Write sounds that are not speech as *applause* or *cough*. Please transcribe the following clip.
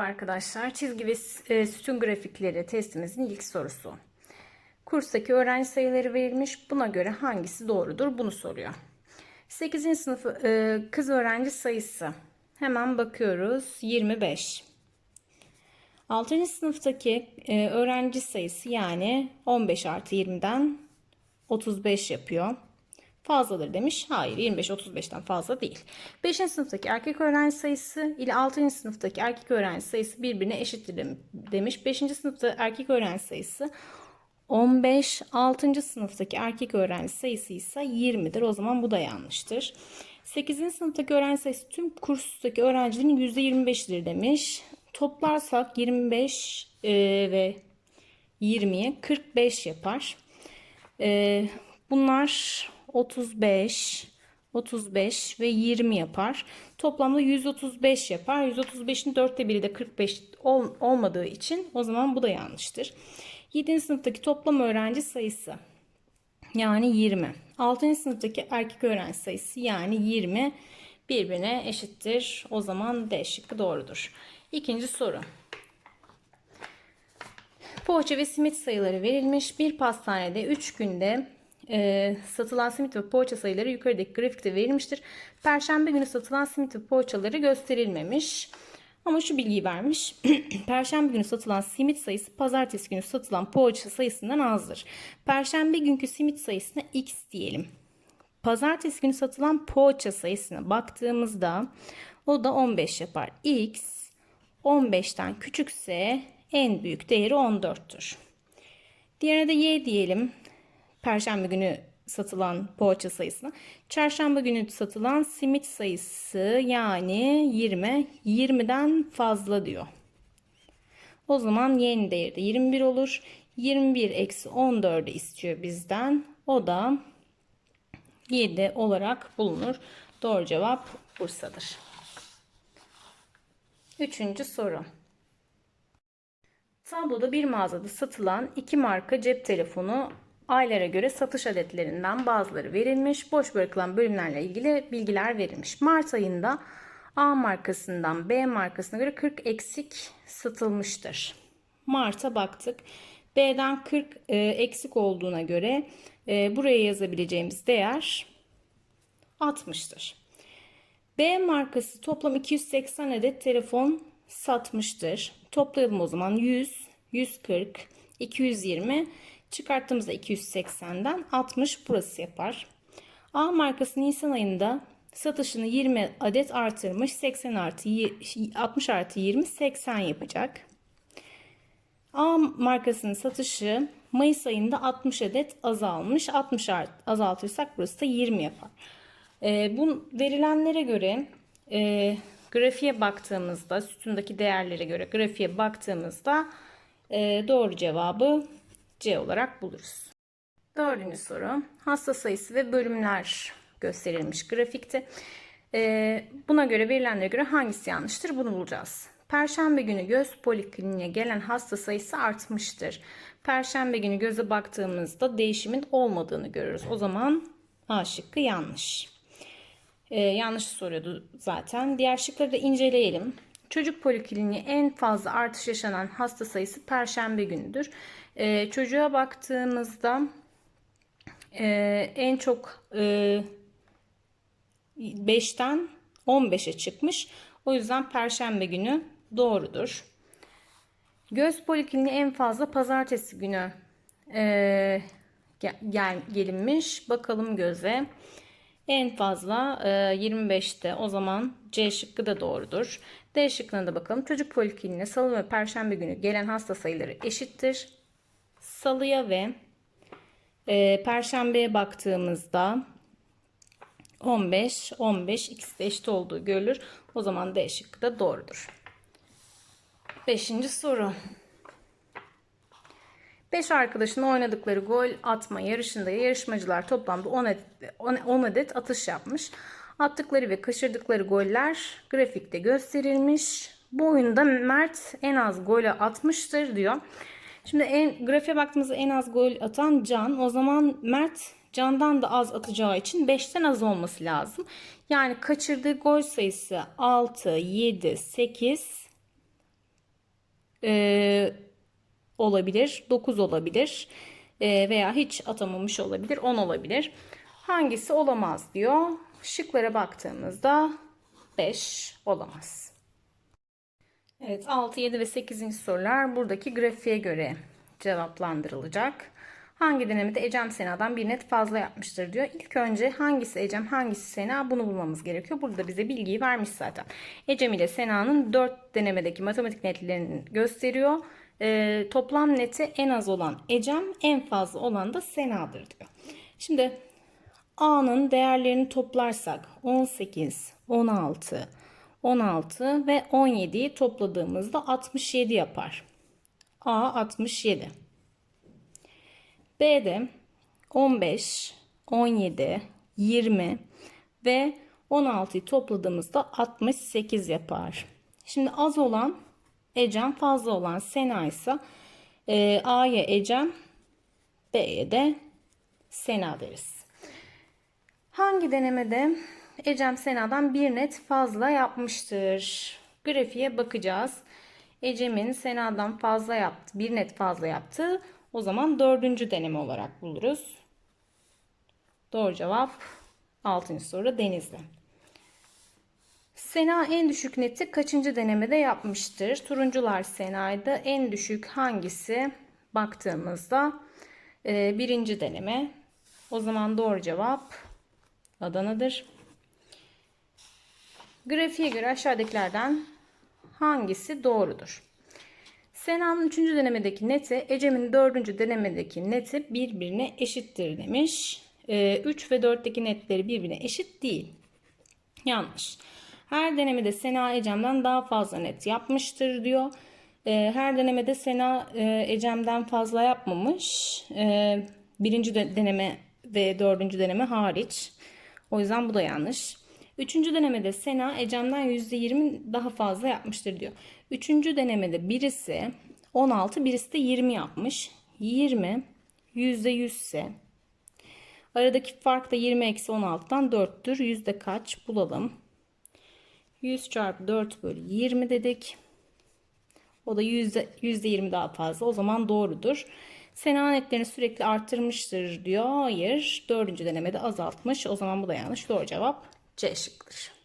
Merhaba arkadaşlar. Çizgi ve e, sütun grafikleri testimizin ilk sorusu. Kurstaki öğrenci sayıları verilmiş. Buna göre hangisi doğrudur? Bunu soruyor. 8. sınıf e, kız öğrenci sayısı. Hemen bakıyoruz. 25. 6. sınıftaki e, öğrenci sayısı yani 15 artı 20'den 35 yapıyor. Fazladır demiş. Hayır 25-35'ten fazla değil. 5. sınıftaki erkek öğrenci sayısı ile 6. sınıftaki erkek öğrenci sayısı birbirine eşittir demiş. 5. sınıfta erkek öğrenci sayısı 15. 6. sınıftaki erkek öğrenci sayısı ise 20'dir. O zaman bu da yanlıştır. 8. sınıftaki öğrenci sayısı tüm kurstaki öğrencilerin %25'dir demiş. Toplarsak 25 e, ve 20'ye 45 yapar. E, bunlar 35, 35 ve 20 yapar. Toplamda 135 yapar. 135'in dörtte biri de 45 ol, olmadığı için o zaman bu da yanlıştır. 7. sınıftaki toplam öğrenci sayısı yani 20. 6. sınıftaki erkek öğrenci sayısı yani 20 birbirine eşittir. O zaman D şıkkı doğrudur. İkinci soru. Poğaça ve simit sayıları verilmiş. Bir pastanede 3 günde e, satılan simit ve poğaça sayıları yukarıdaki grafikte verilmiştir. Perşembe günü satılan simit ve poğaçaları gösterilmemiş. Ama şu bilgiyi vermiş. *clears throat* Perşembe günü satılan simit sayısı pazartesi günü satılan poğaça sayısından azdır. Perşembe günkü simit sayısına x diyelim. Pazartesi günü satılan poğaça sayısına baktığımızda o da 15 yapar. x 15'ten küçükse en büyük değeri 14'tür. Diğerine de y diyelim. Perşembe günü satılan poğaça sayısına. Çarşamba günü satılan simit sayısı yani 20. 20'den fazla diyor. O zaman y'nin değeri de 21 olur. 21 eksi 14'ü istiyor bizden. O da 7 olarak bulunur. Doğru cevap Bursa'dır. Üçüncü soru. Tabloda bir mağazada satılan iki marka cep telefonu aylara göre satış adetlerinden bazıları verilmiş. Boş bırakılan bölümlerle ilgili bilgiler verilmiş. Mart ayında A markasından B markasına göre 40 eksik satılmıştır. Mart'a baktık. B'den 40 e, eksik olduğuna göre e, buraya yazabileceğimiz değer 60'tır. B markası toplam 280 adet telefon satmıştır. Toplayalım o zaman 100, 140, 220 çıkarttığımızda 280'den 60 burası yapar. A markası Nisan ayında satışını 20 adet artırmış. 80 artı 60 artı 20 80 yapacak. A markasının satışı Mayıs ayında 60 adet azalmış. 60 azaltırsak burası da 20 yapar. E, bu verilenlere göre e, grafiğe baktığımızda sütundaki değerlere göre grafiğe baktığımızda e, doğru cevabı C olarak buluruz. Dördüncü soru. Hasta sayısı ve bölümler gösterilmiş grafikte. E, buna göre verilenlere göre hangisi yanlıştır bunu bulacağız. Perşembe günü göz polikliniğe gelen hasta sayısı artmıştır. Perşembe günü göze baktığımızda değişimin olmadığını görürüz. O zaman A şıkkı yanlış. Ee, yanlış soruyordu zaten. Diğer şıkları da inceleyelim. Çocuk polikliniği en fazla artış yaşanan hasta sayısı perşembe günüdür. Ee, çocuğa baktığımızda e, en çok e, 5'ten 15'e çıkmış. O yüzden perşembe günü doğrudur. Göz polikliniği en fazla pazartesi günü e, gel, gelinmiş. Bakalım göze. En fazla e, 25'te o zaman C şıkkı da doğrudur. D şıkkına da bakalım. Çocuk polikliniğine salı ve perşembe günü gelen hasta sayıları eşittir. Salıya ve e, perşembeye baktığımızda 15, 15 ikisi de eşit olduğu görülür. O zaman D şıkkı da doğrudur. Beşinci soru. 5 arkadaşın oynadıkları gol atma yarışında yarışmacılar toplamda 10 adet, 10 adet atış yapmış. Attıkları ve kaçırdıkları goller grafikte gösterilmiş. Bu oyunda Mert en az golü atmıştır diyor. Şimdi en, grafiğe baktığımızda en az gol atan Can. O zaman Mert Can'dan da az atacağı için 5'ten az olması lazım. Yani kaçırdığı gol sayısı 6, 7, 8, e, olabilir, 9 olabilir e, veya hiç atamamış olabilir, 10 olabilir. Hangisi olamaz diyor. Şıklara baktığımızda 5 olamaz. Evet 6, 7 ve 8. sorular buradaki grafiğe göre cevaplandırılacak. Hangi denemede Ecem Sena'dan bir net fazla yapmıştır diyor. İlk önce hangisi Ecem hangisi Sena bunu bulmamız gerekiyor. Burada bize bilgiyi vermiş zaten. Ecem ile Sena'nın 4 denemedeki matematik netlerini gösteriyor. Ee, toplam neti en az olan Ecem en fazla olan da Sena'dır diyor. Şimdi A'nın değerlerini toplarsak 18, 16, 16 ve 17'yi topladığımızda 67 yapar. A 67. B'de 15, 17, 20 ve 16'yı topladığımızda 68 yapar. Şimdi az olan Ecem fazla olan Sena ise e, A'ya Ecem B'ye de Sena deriz. Hangi denemede Ecem Sena'dan bir net fazla yapmıştır? Grafiğe bakacağız. Ecem'in Sena'dan fazla yaptı, bir net fazla yaptı. O zaman dördüncü deneme olarak buluruz. Doğru cevap 6. soru Denizli. Sena en düşük neti kaçıncı denemede yapmıştır? Turuncular Sena'ydı. En düşük hangisi? Baktığımızda e, birinci deneme. O zaman doğru cevap Adana'dır. Grafiğe göre aşağıdakilerden hangisi doğrudur? Sena'nın 3. denemedeki neti Ecem'in 4. denemedeki neti birbirine eşittir demiş. 3 ve 4'teki netleri birbirine eşit değil. Yanlış. Her denemede Sena Ecem'den daha fazla net yapmıştır diyor. Ee, her denemede Sena e, Ecem'den fazla yapmamış. Ee, birinci deneme ve dördüncü deneme hariç. O yüzden bu da yanlış. Üçüncü denemede Sena Ecem'den %20 daha fazla yapmıştır diyor. Üçüncü denemede birisi 16 birisi de 20 yapmış. 20 %100 ise aradaki fark da 20 eksi 16'dan 4'tür. Yüzde kaç bulalım. 100 çarpı 4 bölü 20 dedik. O da yüzde, yüzde 20 daha fazla. O zaman doğrudur. Sena netlerini sürekli arttırmıştır diyor. Hayır. Dördüncü denemede azaltmış. O zaman bu da yanlış. Doğru cevap C şıkkıdır.